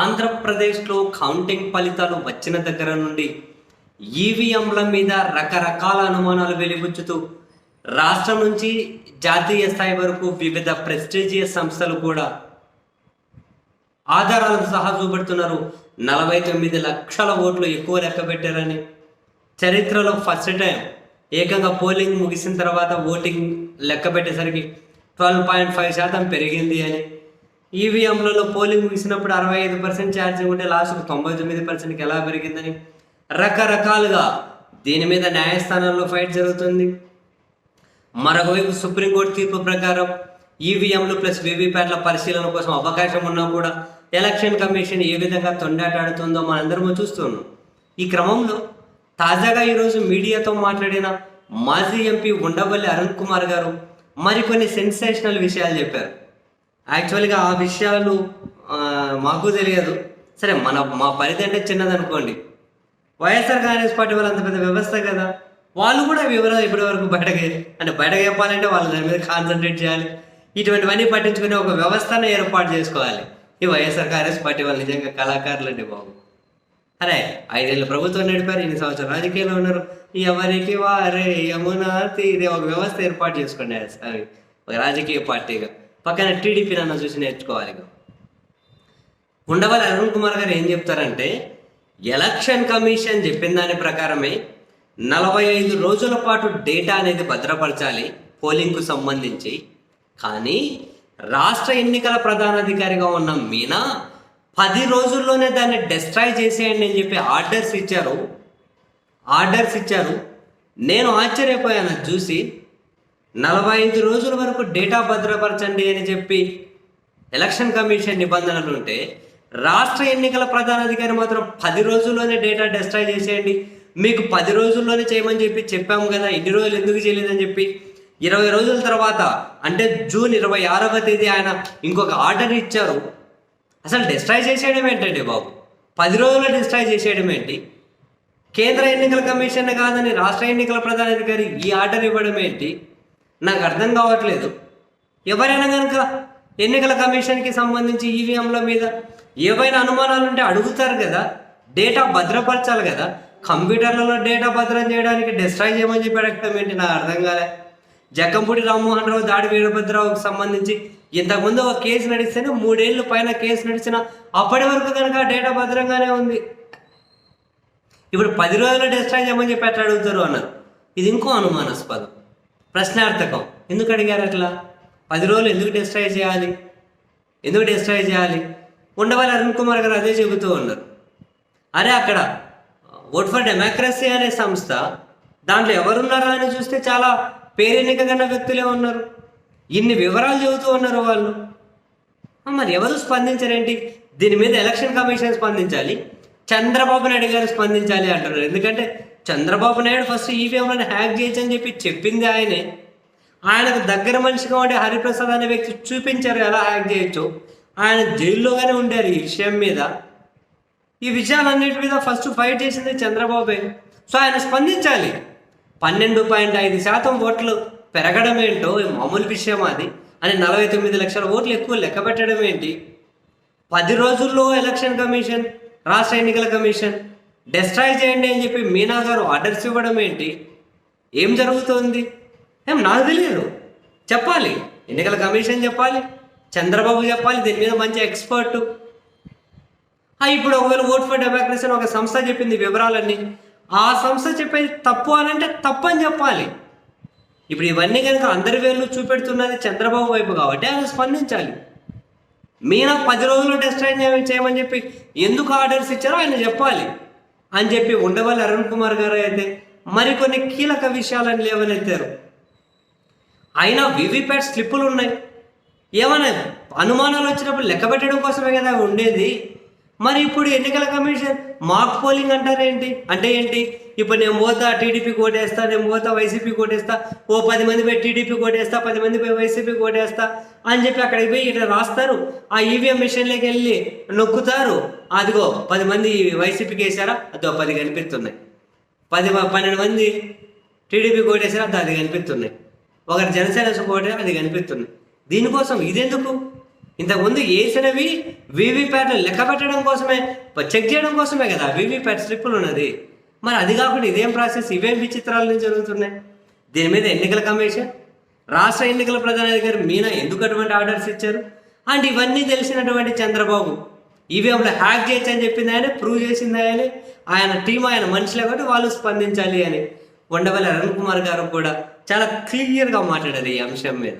ఆంధ్రప్రదేశ్లో కౌంటింగ్ ఫలితాలు వచ్చిన దగ్గర నుండి ఈవీఎంల మీద రకరకాల అనుమానాలు వెలిబుచ్చుతూ రాష్ట్రం నుంచి జాతీయ స్థాయి వరకు వివిధ ప్రెస్టీజియస్ సంస్థలు కూడా ఆధారాలకు సహా చూపెడుతున్నారు. నలభై తొమ్మిది లక్షల ఓట్లు ఎక్కువ లెక్క పెట్టారని. చరిత్రలో ఫస్ట్ టైం ఏకంగా పోలింగ్ ముగిసిన తర్వాత ఓటింగ్ లెక్క పెట్టేసరికి ట్వెల్వ్ పాయింట్ ఫైవ్ శాతం పెరిగింది అని. ఈవీఎంలలో పోలింగ్ ముగిసినప్పుడు అరవై ఐదు పర్సెంట్ ఛార్జింగ్ ఉంటే లాస్ట్కు తొంభై తొమ్మిది పర్సెంట్కి ఎలా పెరిగిందని? రకరకాలుగా దీని మీద న్యాయస్థానాల్లో ఫైట్ జరుగుతుంది. మరొకవైపు సుప్రీంకోర్టు తీర్పు ప్రకారం ఈవీఎంలు ప్లస్ వీవీప్యాట్ల పరిశీలన కోసం అవకాశం ఉన్నా కూడా ఎలక్షన్ కమిషన్ ఏ విధంగా తొండాటాడుతుందో మనందరము చూస్తున్నాం. ఈ క్రమంలో తాజాగా ఈరోజు మీడియాతో మాట్లాడిన మాజీ ఎంపీ ఉండవల్లి అరుణ్ కుమార్ గారు మరికొన్ని సెన్సేషనల్ విషయాలు చెప్పారు. యాక్చువల్గా ఆ విషయాలు మాకు తెలియదు. సరే మన మా పరిధి అంటే చిన్నదనుకోండి. వైఎస్ఆర్ కాంగ్రెస్ పార్టీ వాళ్ళు అంత పెద్ద వ్యవస్థ కదా. వాళ్ళు కూడా వివరాలు ఇప్పటి వరకు బయటకి అంటే బయటకు చెప్పాలంటే వాళ్ళు దాని మీద కాన్సన్ట్రేట్ చేయాలి. ఇటువంటివన్నీ పట్టించుకునే ఒక వ్యవస్థను ఏర్పాటు చేసుకోవాలి. ఈ వైఎస్ఆర్ కాంగ్రెస్ పార్టీ వాళ్ళు నిజంగా కళాకారులు అండి బాబు. అరే ఐదేళ్ళు ప్రభుత్వం నడిపారు ఇన్ని సంవత్సరాలు రాజకీయాల్లో ఉన్నారు. ఎవరికి వారే యమునా తీరే ఒక వ్యవస్థ ఏర్పాటు చేసుకోండి సార్ ఒక రాజకీయ పార్టీగా. పక్కన టీడీపీ నన్ను చూసి నేర్చుకోవాలి ఉండవల్లి అరుణ్ కుమార్ గారు ఏం చెప్తారంటే ఎలక్షన్ కమిషన్ చెప్పిన దాని ప్రకారమే నలభై ఐదు రోజుల పాటు డేటా అనేది భద్రపరచాలి పోలింగ్కు సంబంధించి. కానీ రాష్ట్ర ఎన్నికల ప్రధానాధికారిగా ఉన్న మీనా పది రోజుల్లోనే దాన్ని డెస్ట్రాయ్ చేసేయండి అని చెప్పి ఆర్డర్స్ ఇచ్చారు. ఆర్డర్స్ ఇచ్చారు. నేను ఆశ్చర్యపోయాను. చూసి నలభై ఐదు రోజుల వరకు డేటా భద్రపరచండి అని చెప్పి ఎలక్షన్ కమిషన్ నిబంధనలు ఉంటే రాష్ట్ర ఎన్నికల ప్రధానాధికారి మాత్రం పది రోజుల్లోనే డేటా డెస్ట్రాయ్ చేసేయండి. మీకు పది రోజుల్లోనే చేయమని చెప్పి చెప్పాము కదా ఇన్ని రోజులు ఎందుకు చేయలేదని చెప్పి. ఇరవై రోజుల తర్వాత అంటే జూన్ ఇరవై ఆరవ తేదీ ఆయన ఇంకొక ఆర్డర్ ఇచ్చారు. అసలు డిస్ట్రాయ్ చేసేయడం ఏంటండి బాబు? పది రోజుల్లో డిస్ట్రాయ్ చేసేయడం ఏంటి? కేంద్ర ఎన్నికల కమిషన్ కాదని రాష్ట్ర ఎన్నికల ప్రధానాధికారి ఈ ఆర్డర్ ఇవ్వడం ఏంటి? నాకు అర్థం కావట్లేదు. ఎవరైనా కనుక ఎన్నికల కమిషన్కి సంబంధించి ఈవీఎంల మీద ఏవైనా అనుమానాలు ఉంటే అడుగుతారు కదా డేటా భద్రపరచాలి కదా కంప్యూటర్లలో డేటా భద్రం చేయడానికి డిస్ట్రాయ్ చేయమని చెప్పి అడగటం ఏంటి? నాకు అర్థం కాలే. జగ్గంపూడి రామ్మోహన్ రావు దాడి వీరభద్రరావుకి సంబంధించి ఇంతకుముందు ఒక కేసు నడిస్తేనే మూడేళ్ళు పైన కేసు నడిచిన అప్పటి వరకు కనుక డేటా భద్రంగానే ఉంది. ఇప్పుడు పది రోజులు డిస్ట్రాయ్ చేయమని చెప్పి ఎట్లా అడుగుతారు అన్నారు. ఇది ఇంకో అనుమానాస్పదం. ప్రశ్నార్థకం. ఎందుకు అడిగారు అట్లా? పది రోజులు ఎందుకు డిస్ట్రాయ్ చేయాలి? ఎందుకు డిస్ట్రాయ్ చేయాలి? ఉండవాలి అరుణ్ కుమార్ గారు అదే చెబుతూ ఉన్నారు. అరే అక్కడ ఓట్ ఫర్ డెమోక్రసీ అనే సంస్థ దాంట్లో ఎవరున్నారా అని చూస్తే చాలా పేరెన్నిక కన్నా వ్యక్తులే ఉన్నారు. ఇన్ని వివరాలు చెబుతూ ఉన్నారు వాళ్ళు. మరి ఎవరు స్పందించరేంటి? దీని మీద ఎలక్షన్ కమిషన్ స్పందించాలి. చంద్రబాబు నాయుడు గారు స్పందించాలి అంటున్నారు. ఎందుకంటే చంద్రబాబు నాయుడు ఫస్ట్ ఈవీఎంలను హ్యాక్ చేయొచ్చని చెప్పి చెప్పింది ఆయనే. ఆయనకు దగ్గర మనిషిగా ఉండే హరిప్రసాద్ అనే వ్యక్తి చూపించారు ఎలా హ్యాక్ చేయొచ్చు. ఆయన జైల్లోగానే ఉండారు ఈ విషయం మీద. ఈ విషయాలన్నిటి మీద ఫస్ట్ ఫైట్ చేసింది చంద్రబాబే. సో ఆయన స్పందించాలి. పన్నెండు పాయింట్ ఐదు శాతం ఓట్లు పెరగడం ఏంటో మామూలు విషయం అది. అని నలభై తొమ్మిది లక్షల ఓట్లు ఎక్కువ లెక్క పెట్టడం ఏంటి? పది రోజుల్లో ఎలక్షన్ కమిషన్ రాష్ట్ర ఎన్నికల కమిషన్ డిస్ట్రాయ్ చేయండి అని చెప్పి మీనా గారు ఆర్డర్స్ ఇవ్వడం ఏంటి? ఏం జరుగుతోంది? ఏం నాకు తెలియదు. చెప్పాలి. ఎన్నికల కమిషన్ చెప్పాలి. చంద్రబాబు చెప్పాలి. దీని మీద మంచి ఎక్స్పర్ట్ ఇప్పుడు ఒకవేళ ఓట్ ఫర్ డెమోక్రసీ అని ఒక సంస్థ చెప్పింది వివరాలన్నీ. ఆ సంస్థ చెప్పేది తప్పు అని అంటే తప్పు అని చెప్పాలి. ఇప్పుడు ఇవన్నీ కనుక అందరి వేళ్ళు చూపెడుతున్నది చంద్రబాబు వైపు కాబట్టి ఆయన స్పందించాలి. మీనా పది రోజులు టెస్ట్ చేయమని చెప్పి ఎందుకు ఆర్డర్స్ ఇచ్చారో ఆయన చెప్పాలి. అని చెప్పి ఉండవల్లి అరుణ్ కుమార్ గారు అయితే మరికొన్ని కీలక విషయాలను లేవనెత్తారు. అయినా వివిప్యాట్ స్లిప్పులు ఉన్నాయి. ఏమైనా అనుమానాలు వచ్చినప్పుడు లెక్క పెట్టడం కోసమే కదా ఉండేది. మరి ఇప్పుడు ఎన్నికల కమిషన్ మాక్ పోలింగ్ అంటారేంటి? అంటే ఏంటి? ఇప్పుడు నేను పోతా టీడీపీ కోటేస్తా నేను పోతా వైసీపీ కోటేస్తా ఓ పది మంది పోయి టీడీపీ కోటేస్తా పది మంది పోయి వైసీపీ కోటేస్తా అని చెప్పి అక్కడికి పోయి ఇట్లా రాస్తారు. ఆ ఈవీఎం మిషన్లోకి వెళ్ళి నొక్కుతారు. అదిగో పది మంది వైసీపీకి వేసారా? అదో పది కనిపిస్తున్నాయి. పది పన్నెండు మంది టీడీపీ కోటేసారా అది అది కనిపిస్తున్నాయి. ఒకరి జనసేన కోటే అది కనిపిస్తుంది దీనికోసం ఇదెందుకు? ఇంతకుముందు వేసినవి వీవీప్యాట్లు లెక్క పెట్టడం కోసమే చెక్ చేయడం కోసమే కదా వీవీప్యాట్ స్లిప్పులు ఉన్నది. మరి అది కాకుండా ఇదేం ప్రాసెస్? ఇవేం విచిత్రాలు జరుగుతున్నాయి? దీని మీద ఎన్నికల కమిషన్ రాష్ట్ర ఎన్నికల ప్రధానాధికారి మీనా ఎందుకు అటువంటి ఆర్డర్స్ ఇచ్చారు? అండ్ ఇవన్నీ తెలిసినటువంటి చంద్రబాబు ఈవీఎంలో హ్యాక్ చేయొచ్చు అని చెప్పింది ఆయన ప్రూవ్ చేసింది ఆయన ఆయన టీం ఆయన మనుషులే కాబట్టి వాళ్ళు స్పందించాలి అని. ఉండవల్లి అరుణ్ కుమార్ గారు కూడా చాలా క్లియర్గా మాట్లాడారు ఈ అంశం మీద.